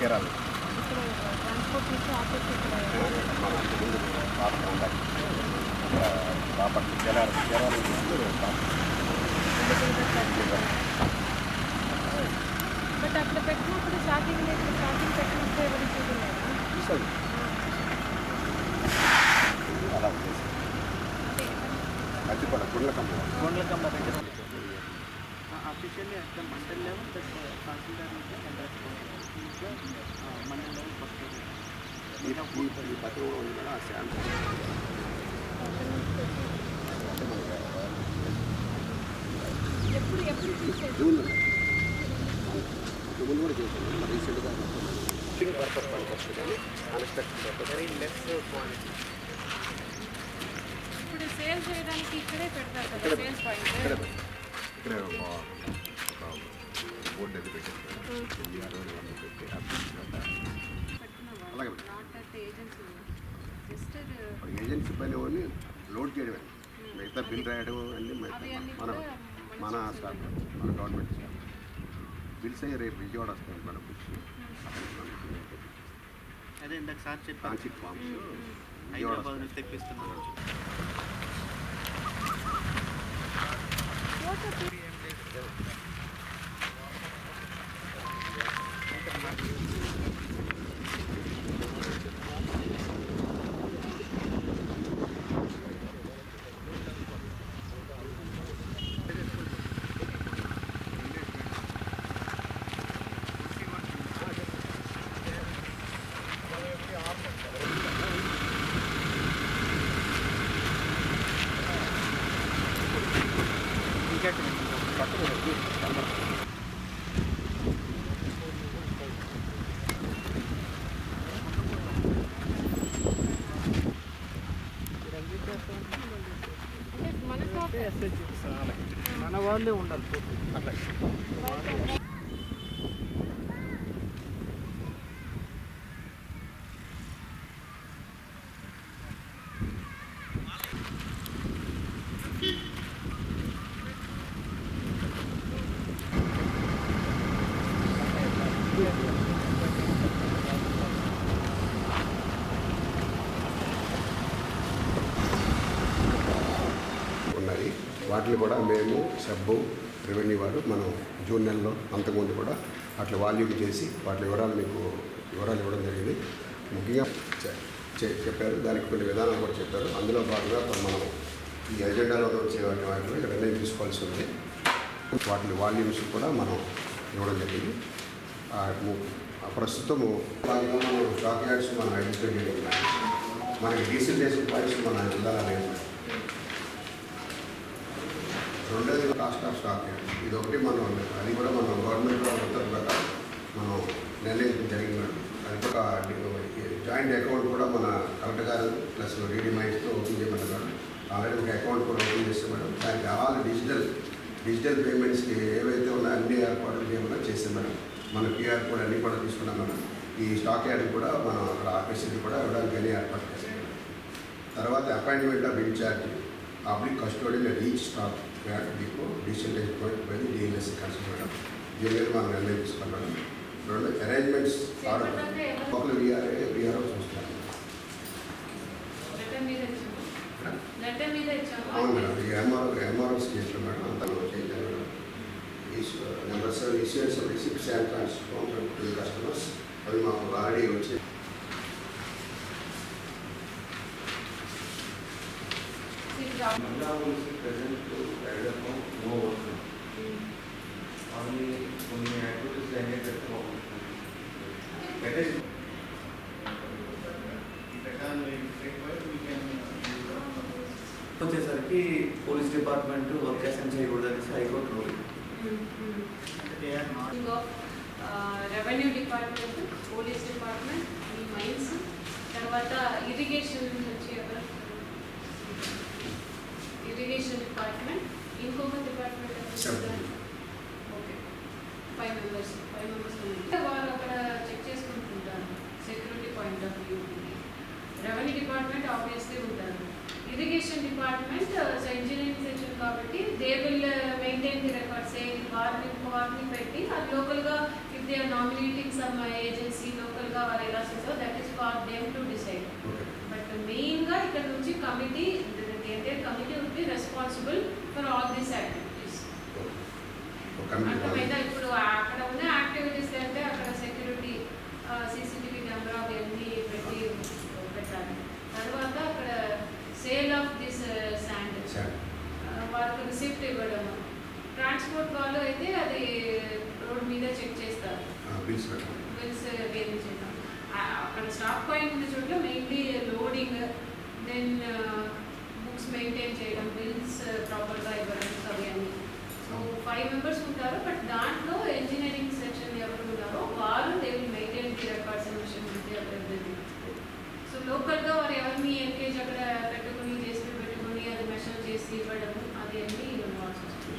ఉండాలి బాపట్ల కేరళ కేరళ బట్ అక్కడ పెట్టినప్పుడు స్టార్టింగ్ లేదు స్టార్టింగ్ పెట్టినప్పుడు ఎవరు చూడలేదా అలా వచ్చేసి మధ్యపడ గుండ్లకమ్మ గుండ్లకమ్మ దగ్గర. Officially at the mandal level that tahsildar mandal level first ఈ పత్రం కూడా ఉంది కదా శాంత ఎప్పుడు ఎప్పుడు చూసేది జూన్ ముందు కూడా చేశాను. రీసెంట్గా పర్పస్ పర్పస్ కానీ అన్ఎక్స్పెక్టెడ్ వెరీ లెస్ క్వాలిటీ ఇప్పుడు సేల్ చేయడానికి ఇక్కడే పెడతారు కదా సేల్స్ పాయింట్ ఇక్కడ ఒక బోర్డు అది పెట్టేస్తారు ఈ అరవై వందలు పెట్టి అలాగే ఏజెన్సీ జస్ట్ ఏజెన్సీ పైన ఓన్లీ లోడ్ చేయడమే మిగతా బిల్ రాయడం అన్ని మన మన మన స్టాఫ్ మన గవర్నమెంట్ స్టాఫ్ బిల్స్ అయ్యి రేపు విజయవాడ వస్తాయి మేడం బుక్స్ అదే ఇందాక సార్ కాన్సిక్ ఫామ్స్ హైదరాబాద్ నుంచి తెప్పిస్తున్నాను మన షాప్ మన వాళ్ళే ఉండాలి అట్లా ఉన్నాయి వాటిని కూడా మేము సబ్బు రెవెన్యూ వారు మనం జూన్ నెలలో అంతకుముందు కూడా అట్లా వాల్యూమ్ చేసి వాటి వివరాలు మీకు వివరాలు ఇవ్వడం జరిగింది. ముఖ్యంగా చెప్పారు. దానికి కొన్ని విధానాలు కూడా చెప్పారు. అందులో భాగంగా మనం ఈ ఎజెండాలో వచ్చే వాటి వాటిలో నిర్ణయం తీసుకోవాల్సి ఉంది. వాటి వాల్యూమ్స్ కూడా మనం ఇవ్వడం జరిగింది. ప్రస్తుతము డాక్యుమెంట్స్ మనం మనం ఐడెంటిఫై చేయడం మనకి డీసెంటేషన్ పాయింట్స్ మన జిల్లాలో లేదు రెండోది కాస్ట్ ఆఫ్ స్టాక్ ఇది ఒకటి మనం అది కూడా మనం గవర్నమెంట్ ఉత్తర్వుల ప్రకారం మనం నిర్ణయించడం జరిగింది మేడం. అది కూడా జాయింట్ అకౌంట్ కూడా మన కలెక్టర్ గారు ప్లస్ డీడీ మైండ్స్తో ఓపెన్ చేయమన్నారు ఆల్రెడీ ఒక అకౌంట్ కూడా ఓపెన్ చేస్తాం మేడం. దానికి ఆల్ డిజిటల్ డిజిటల్ పేమెంట్స్కి ఏవైతే ఉన్నాయో అన్ని ఏర్పాట్లు చేయమన్నా చేస్తాం మేడం. మన క్యూఆర్ కోడ్ అన్నీ కూడా తీసుకున్నాం మేడం. ఈ స్టాక్ యార్డ్ కూడా మనం అక్కడ ఆఫీస్కి కూడా ఇవ్వడానికి అన్ని ఏర్పాటు చేస్తాం తర్వాత appointment of in charge public custodian at each stock yard depot decentralise point by DLS counsel madam దీని మీద మనం నిర్ణయం తీసుకున్నాం రెండు అరేంజ్మెంట్స్ ఆర్డర్ ఒకరు విఆర్ఏ విఆర్ఓ చూస్తాం లెటర్ మీద ఇచ్చాము లెటర్ మీద ఇచ్చాము అవును మేడం ఈ ఎంఆర్ఓ ఎంఆర్ఓ స్టేట్లో మేడం అంతా చేయాలి madam number seven issuance of receipts and customers అవి మాకు ఆల్రెడీ వచ్చి Manda was present to guide us on no work. Only only activities ended at the moment. That is. వచ్చేసరికి police department work assign చేయకూడదని high court ruling ఇంకో revenue department police department ఈ mines తర్వాత irrigation irrigation department ఇంకొక department. Okay five members five members వాళ్ళు అక్కడ check చేసుకుంటుంటారు security point of view revenue department obviously ఉంటారు irrigation department engineering section కాబట్టి they will maintain the records వారిని వారిని పెట్టి అది లోకల్గా ఇప్పుడు they are nominating some agency లోకల్గా వారు ఎలా చేస్తారో that is for them to decide but మెయిన్గా ఇక్కడ నుంచి committee committee would be responsible for all these activities ఒక కమిటీ అర్థమైందా ఇప్పుడు అక్కడ ఉన్న యాక్టివిటీస్ అంటే అక్కడ సెక్యూరిటీ సీసీటీవీ కెమెరా అవన్నీ పెట్టి పెట్టాలి. తర్వాత అక్కడ సేల్ ఆఫ్ దిస్ శాండ్ వాళ్ళకి రిసిప్ట్ ఇవ్వడం ట్రాన్స్పోర్ట్ వాళ్ళు అయితే అది రోడ్ మీద చెక్ చేస్తారు. బిల్స్ బిల్స్ వేయించడం అక్కడ స్టాక్ పాయింట్ ఉన్న చోట్ల మెయిన్లీ లోడింగ్ దెన్ మెయింటైన్ చేయడం బిల్స్ ప్రాపర్గా ఇవ్వడం అవన్నీ సో ఫైవ్ మెంబర్స్ ఉంటారు బట్ దాంట్లో ఇంజనీరింగ్